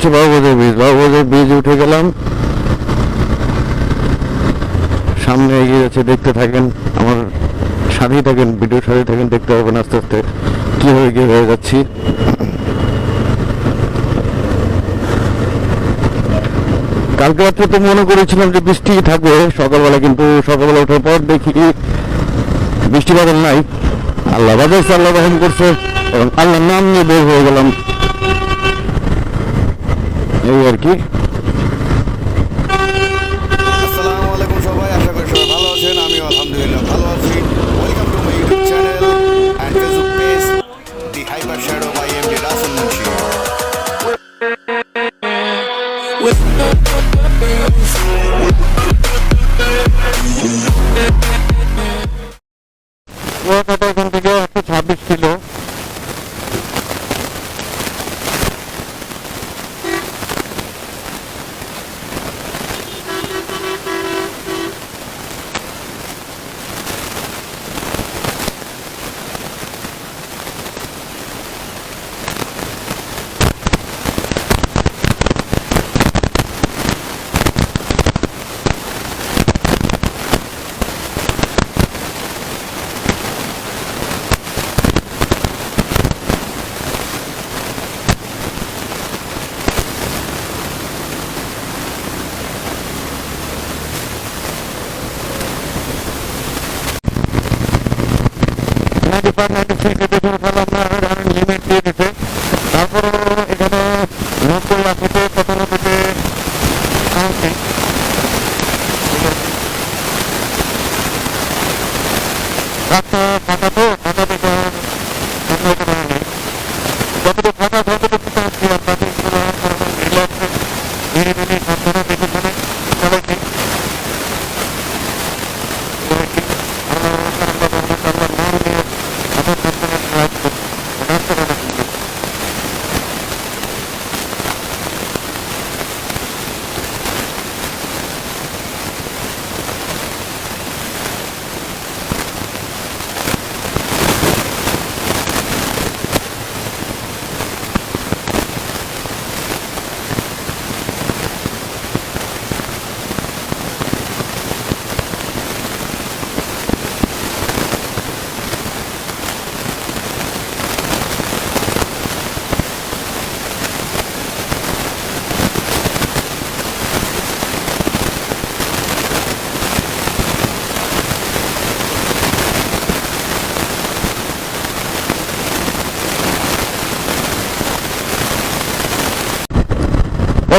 হচ্ছে Babubazar bridge Babubazar bridge উঠে গেলাম। সামনে এগিয়ে যাচ্ছে, দেখতে থাকেন, আমার সাথেই থাকেন ভিডিও সাথে থাকেন, দেখতে পাবেন আস্তে আস্তে কীভাবে গিয়ে হয়ে যাচ্ছি। কালকে রাত্রে তো মনে করেছিলাম যে বৃষ্টি থাকবে, সকালবেলা কিন্তু সকালবেলা ওঠার পর দেখি বৃষ্টি বাদল নাই। আল্লাহ বাজাইছে, আল্লাহ রহম করছে, এবং আল্লাহর নাম নিয়ে বের হয়ে গেলাম। এই আর কি। আসসালামু আলাইকুম সবাই আশা করি সবাই ভালো আছেন আলহামদুলিল্লাহ ভালো আছি। Welcome to my YouTube channel and Facebook page the hyper shadow by M D Rasel Munshi থেকে একশো ছাব্বিশ না রানিং লিমিট দিয়ে তারপরে এখানে তো ফাঁকা থেকে সামনে কোনো নেই যতটুকু ফাঁকা ততটুকু তো আছি আর বাকি রিল্যাক্সে ধীরে ধীরে সাবধানে দেখে শুনে চালাইছি এই আর কি। আল্লাহ আল্লাহ আল্লাহ আল্লাহ নাম নিয়ে আমার সাবধানে ড্রাইভ করছি রাস্তাটা অনেক সুন্দর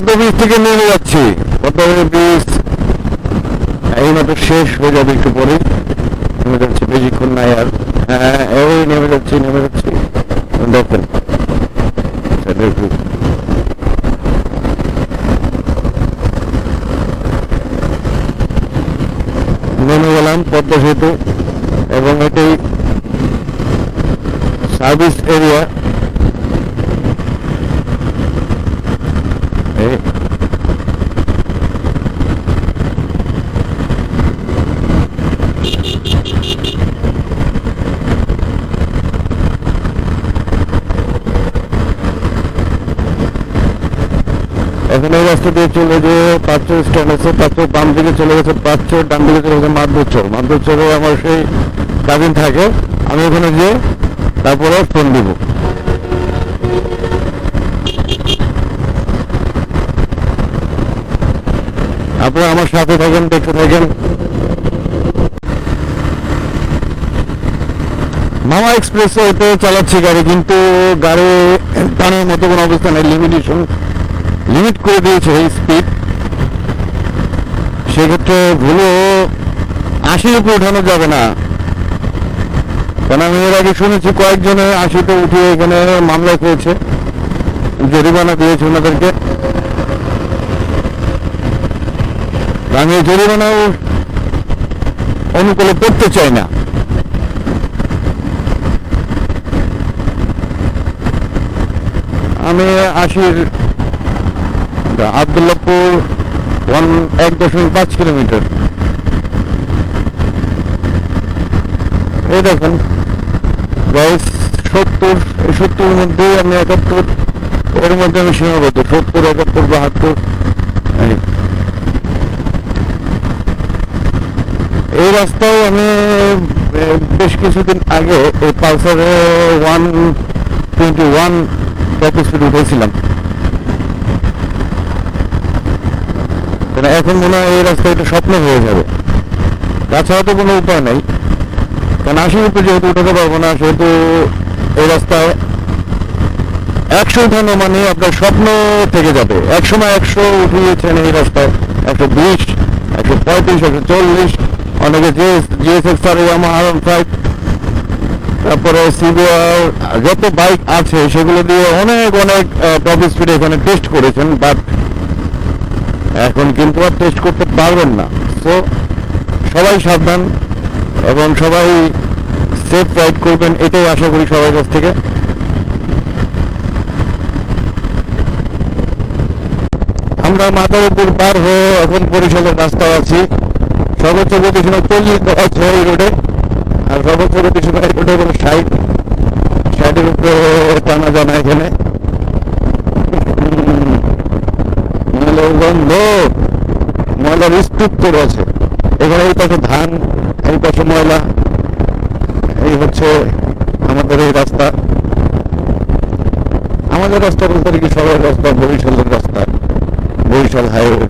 পদ্মা ব্রিজ থেকে নেমে যাচ্ছি। পদ্মা ব্রিজ এইমাত্র শেষ হয়ে যাবে একটু পরে। নেমে যাচ্ছে বেশিক্ষণ নাই আর। হ্যাঁ এই নেমে যাচ্ছি নেমে যাচ্ছি। দেখেন। সাইডে নেমে গেলাম পদ্মা সেতু এবং এটাই সার্ভিস এরিয়া এই এখন এই রাস্তা দিয়ে চলে যে পাঁচচর স্ট্যান্ড আছে পাঁচচর বাম দিকে চলে গেছে পাঁচচর ডান দিকে চলে গেছে মাদুর চর। মাদুর চরে আমার সেই কাজিন থাকে, আমি ওখানে গিয়ে তারপরে ফোন দিব। আপনারা আমার সাথে থাকেন, দেখতে থাকেন। মামা এক্সপ্রেস চালাচ্ছি গাড়ি, কিন্তু গাড়ি টানের মতো কোনো অবস্থা নেই লিমিটেশন লিমিট করে দিয়েছে স্পিড সেক্ষেত্রে ভুলো আশির উপরে উঠানো যাবে না। কারণ আমি এর আগে শুনেছি, কয়েকজনে আশিতে উঠে এখানে মামলা করেছে, জরিমানা দিয়েছে ওনাদেরকে। আমি এই জরিমানাও অনুকূলে করতে চাই না। আমি আশির আবদুল্লাপুর ওয়ান, এক দশমিক পাঁচ কিলোমিটার এই দেখেন বয়স সত্তর, এই সত্তরের মধ্যে আমি একাত্তর, এর মধ্যে আমি সীমাবদ্ধ, সত্তর, একাত্তর, বাহাত্তর, এই। রাস্তায় আমি বেশ কিছুদিন আগে এই পালসারে one twenty one top speed উঠেছিলাম মানে এখন মনে হয় এই রাস্তা একটা স্বপ্ন হয়ে যাবে। তাছাড়া তো কোনো উপায় নাই। কারণ আশির উপরে যেহেতু উঠাতে পারব না, সেহেতু এই রাস্তায় একশো উঠানো মানে আপনার স্বপ্ন থেকে যাবে। একসময় একশো উঠিয়েছেন এই রাস্তায়। একশো বিশ, একশো পঁয়ত্রিশ, একশো চল্লিশ, অনেকে আর তারপরে সিবিআর, যত বাইক আছে, সেগুলো দিয়ে অনেক অনেক টপ স্পিড এখানে টেস্ট করেছেন। বাট এখন কিন্তু আর টেস্ট করতে পারবেন না। তো সবাই সাবধান এবং সবাই সেফ রাইড করবেন, এটাই আশা করি সবার কাছ থেকে। আমরা মাথার উপর পার হয়ে এখন বরিশালের রাস্তায় আছি। সর্বোচ্চ গতি সময় চল্লিশ আছে এই রোডে আর সর্বোচ্চ গতি সময় এই রোডে কোনো ষাট। ষাটের উপরে টানা জানা এখানে। স্তূপ আছে এখানে এই পাশে ধান, এই পাশে ময়লা, এই হচ্ছে আমাদের এই রাস্তা। আমাদের রাস্তা বলতে কি সবাই রাস্তা বরিশালের রাস্তা, বরিশাল হাইওয়ে